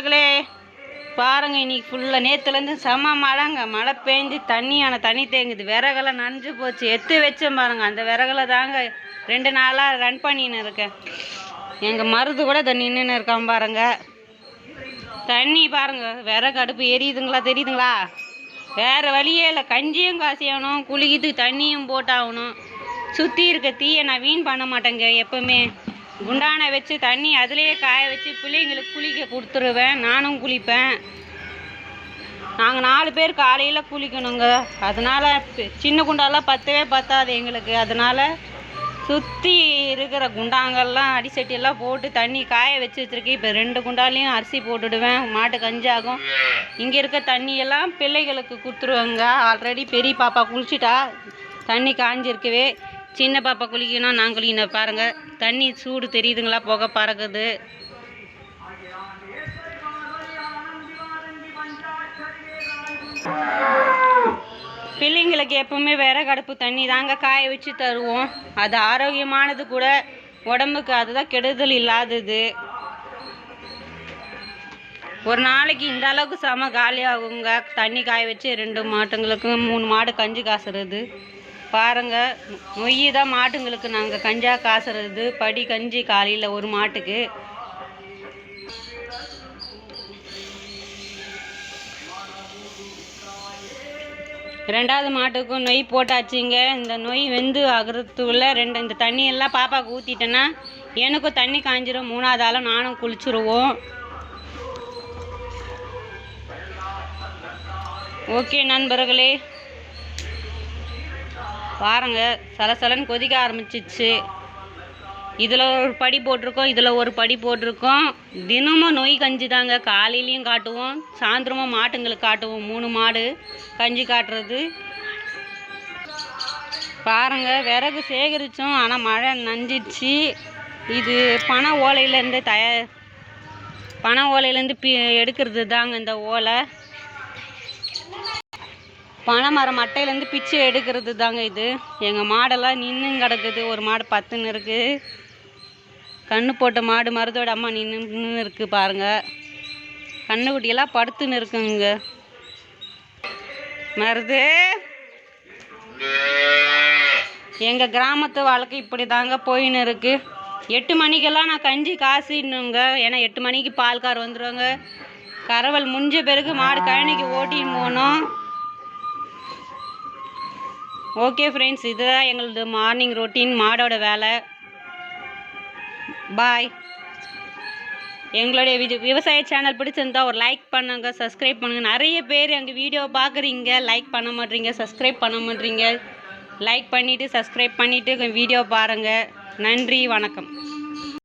நண்பர்களே பாருங்க இன்னைக்கு ஃபுல்லாக நேற்றுலேருந்து செம மழைங்க. மழை பெஞ்சு தண்ணியான தண்ணி தேங்குது. விறகெல்லாம் நனைஞ்சு போச்சு. எத்து வச்சேன் பாருங்க. அந்த விறகுல தாங்க ரெண்டு நாளாக ரன் பண்ணின்னு இருக்கேன். எங்கள் மருது கூட இதை நின்றுன்னு இருக்கான் பாருங்க. தண்ணி பாருங்க. விறகு அடுப்பு எரியுதுங்களா தெரியுதுங்களா? வேறு வழியே இல்லை. கஞ்சியும் காசியாகணும் குளிக்கிட்டு தண்ணியும் போட்டாகணும். சுற்றி இருக்க தீயை நான் வீண் பண்ண மாட்டேங்க எப்பவுமே. குண்டானை வச்சு தண்ணி அதுலேயே காய வச்சு பிள்ளைங்களுக்கு குளிக்க கொடுத்துருவேன். நானும் குளிப்பேன். நாங்கள் நாலு பேர் காலையில் குளிக்கணுங்க. அதனால் சின்ன குண்டாலாம் பத்தவே பத்தாது எங்களுக்கு. அதனால் சுற்றி இருக்கிற குண்டாங்கெல்லாம் அடிசட்டியெல்லாம் போட்டு தண்ணி காய வச்சு வச்சுருக்கேன். இப்போ ரெண்டு குண்டாலையும் அரிசி போட்டுடுவேன். மாட்டு கஞ்சாகும். இங்கே இருக்க தண்ணியெல்லாம் பிள்ளைகளுக்கு கொடுத்துருவேங்க. ஆல்ரெடி பெரிய பாப்பா குளிச்சிட்டா தண்ணி காஞ்சிருக்கவே சின்ன பாப்பா குளிக்கணும் நான் குளிக்கணும். பாருங்கள் தண்ணி சூடு தெரியுதுங்களா? புகை பறக்குது. பிள்ளைங்களுக்கு எப்பவுமே விறகு கடுப்பு தண்ணி தாங்க காய வச்சு தருவோம். அது ஆரோக்கியமானது கூட உடம்புக்கு அதுதான் கெடுதல் இல்லாதது. ஒரு நாளைக்கு இந்த அளவுக்கு செம காலி ஆகுங்க தண்ணி காய வச்சு ரெண்டு மாட்டுங்களுக்கும் மூணு மாடு கஞ்சி காசுறது. பாருங்க நொய்யி தான் மாட்டுங்களுக்கு நாங்கள் கஞ்சா காசுறது படி கஞ்சி காலையில் ஒரு மாட்டுக்கு. ரெண்டாவது மாட்டுக்கும் நொய் போட்டாச்சுங்க. இந்த நொய் வெந்து ஆகிறதுக்குள்ள ரெண்டு இந்த தண்ணியெல்லாம் பாப்பாவுக்கு ஊற்றிட்டேன்னா எனக்கும் தண்ணி காஞ்சிரும். மூணாவது ஆளும் நானும் குளிச்சுருவோம். ஓகே நண்பர்களே. பாருங்க சலசலன்னு கொதிக்க ஆரம்பிச்சிச்சு. இதில் ஒரு படி போட்டிருக்கோம் இதில் ஒரு படி போட்டிருக்கோம். தினமும் நொய் கஞ்சி தாங்க. காலையிலையும் காட்டுவோம் சாயந்தரமும் மாட்டுங்களுக்கு காட்டுவோம். மூணு மாடு கஞ்சி காட்டுறது. பாருங்க விறகு சேகரித்தோம் ஆனால் மழை நஞ்சிடுச்சு இது பனை ஓலையிலேருந்து தய பனை ஓலையிலேருந்து பி எடுக்கிறது தாங்க இந்த ஓலை. பனை மரம் மட்டையிலேருந்து பிச்சு எடுக்கிறது தாங்க இது. எங்கள் மாடெல்லாம் நின்று கிடக்குது. ஒரு மாடு பத்துன்னு இருக்குது கண்ணு போட்ட மாடு மருதோட அம்மா நின்று இருக்கு பாருங்கள் கண்ணுக்குட்டியெல்லாம் படுத்துன்னு இருக்குங்க. மருது. எங்கள் கிராமத்து வாழ்க்கை இப்படி தாங்க போயின்னு இருக்கு. எட்டு மணிக்கெல்லாம் நான் கஞ்சி காசிடணுங்க ஏன்னா எட்டு மணிக்கு பால்கார் வந்துடுவாங்க கறவல் முடிஞ்ச பிறகு மாடு கழனிக்கு ஓட்டின்னு போகணும். ஓகே ஃப்ரெண்ட்ஸ் இதுதான் எங்களது மார்னிங் ரொட்டீன் மாடோட வேலை. பாய் எங்களுடைய விஜய் விவசாய சேனல் பிடிச்சிருந்தா ஒரு லைக் பண்ணுங்க சப்ஸ்கிரைப் பண்ணுங்க. நிறைய பேர் எங்கள் வீடியோ பார்க்குறீங்க லைக் பண்ண மாட்டீங்க சப்ஸ்கிரைப் பண்ண மாட்டீங்க. லைக் பண்ணிவிட்டு சப்ஸ்கிரைப் பண்ணிவிட்டு வீடியோ பாருங்கள் நன்றி வணக்கம்.